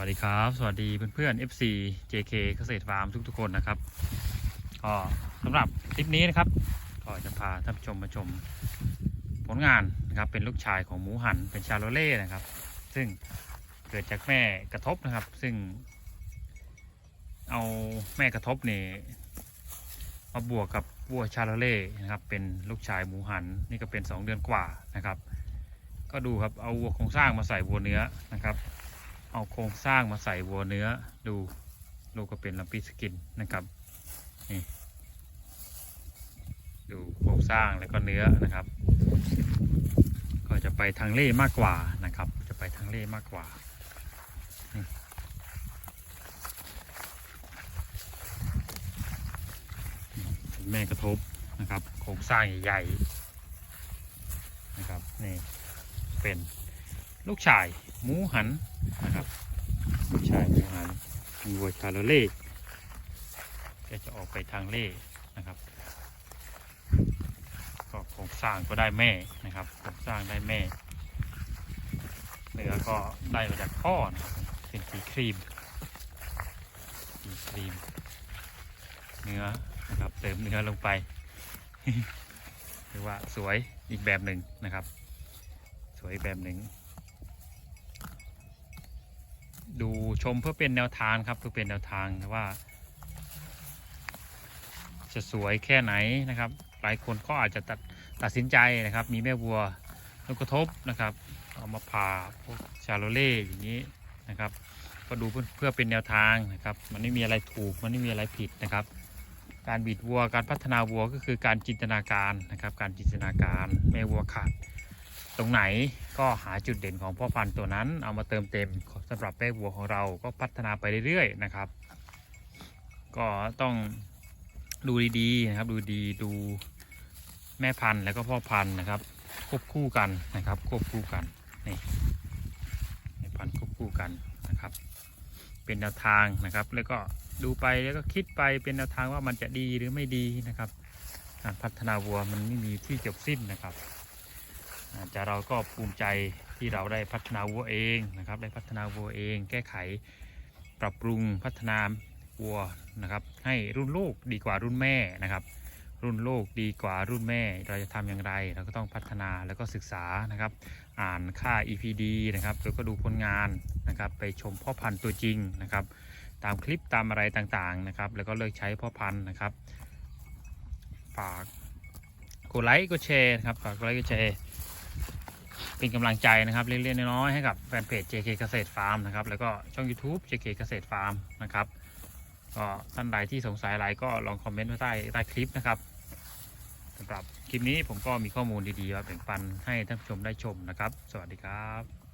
วัสดีครับ สวัสดีเพื่อนๆ FC JK เกษตรฟาร์มทุกๆคนนะครับก็สำหรับคลิปนี้นะครับก็จะพาท่านผู้ชมมาชมผลงานนะครับเป็นลูกชายของหมูหันเป็นชาโลเล่นะครับ ซึ่งเกิดจากแม่กระทบนะครับ ซึ่ง เอาแม่กระทบนี่มาบวกกับวัวชาโลเล่นะครับ เป็นลูกชายหมูหันนี่ก็เป็น 2 เดือนกว่านะครับ ก็ดูครับเอาวัวโครงสร้างมาใส่วัวเนื้อนะครับ เอาโครงสร้างมาใส่วัวเนื้อดูลูก็เป็นลำปีสกินนะครับนี่ดูโครงสร้างแล้วก็เนื้อนะครับ ก็จะไปทางเล่มากกว่านะครับ จะไปทางเล่มากกว่าแม่กระทบนะครับโครงสร้างใหญ่ๆนะครับนี่เป็น ลูกชายหมูหันนะครับลูกชายหมูหันมีวัวชาโลเล่ก็จะออกไปทางเล่นะครับก็โครงสร้างก็ได้แม่นะครับโครงสร้างได้แม่เนื้อก็ได้มาจากพ่อนะครับเป็นสีครีมสีครีม เนื้อนะครับเติมเนื้อลงไปถือว่าสวยอีกแบบหนึ่งนะครับ สวยแบบหนึ่ง ดูชมเพื่อเป็นแนวทางครับเพื่อเป็นแนวทางว่า จะสวยแค่ไหนนะครับ หลายคนก็อาจจะตัดตัดสินใจนะครับ มีแม่วัวลูกกระทบนะครับ เอามาผ่าพวกชาโลเล่อย่างนี้นะครับ ก็ดูเพื่อเพื่อเป็นแนวทางนะครับ มันไม่มีอะไรถูกมันไม่มีอะไรผิดนะครับ การบีดวัวการพัฒนาวัวก็คือการจินตนาการนะครับ การจินตนาการแม่วัวขาด ตรงไหนก็หาจุดเด่นของพ่อพันธุ์ตัวนั้น เอามาเติมเต็มสำหรับแม่วัวของเราก็พัฒนาไปเรื่อยๆนะครับ ก็ต้องดูดีๆนะครับ ดูดีดูแม่พันธุ์แล้วก็พ่อพันธุ์นะครับ ควบคู่กันนะครับ ควบคู่กันนี่แม่พันธุ์ควบคู่กันนะครับ เป็นแนวทางนะครับ แล้วก็ดูไปแล้วก็คิดไปเป็นแนวทางว่ามันจะดีหรือไม่ดีนะครับ การพัฒนาวัวมันไม่มีที่จบสิ้นนะครับ อาจจะเราก็ภูมิใจที่เราได้พัฒนาวัวเองนะครับได้พัฒนาวัวเอง แก้ไขปรับปรุงพัฒนาวัวนะครับ ให้รุ่นลูกดีกว่ารุ่นแม่นะครับ รุ่นลูกดีกว่ารุ่นแม่ เราจะทำอย่างไร เราก็ต้องพัฒนาแล้วก็ศึกษานะครับ อ่านค่า EPD นะครับแล้วก็ดูผลงานนะครับ ไปชมพ่อพันธุ์ตัวจริงนะครับ ตามคลิปตามอะไรต่างๆนะครับ แล้วก็เลิกใช้พ่อพันธุ์นะครับฝากกดไลค์กดแชร์นะครับฝากกดไลค์กดแชร์ เป็นกำลังใจนะครับเล็กๆน้อยๆให้กับแฟนเพจ JK เกษตรฟาร์มนะครับแล้วก็ช่อง YouTube JK เกษตรฟาร์มนะครับก็ท่านใดที่สงสัยอะไรก็ลองคอมเมนต์ไว้ใต้ใต้คลิปนะครับสำหรับคลิปนี้ผมก็มีข้อมูลดีๆมาแบ่งปันให้ท่านผู้ชมได้ชมนะครับ สวัสดีครับ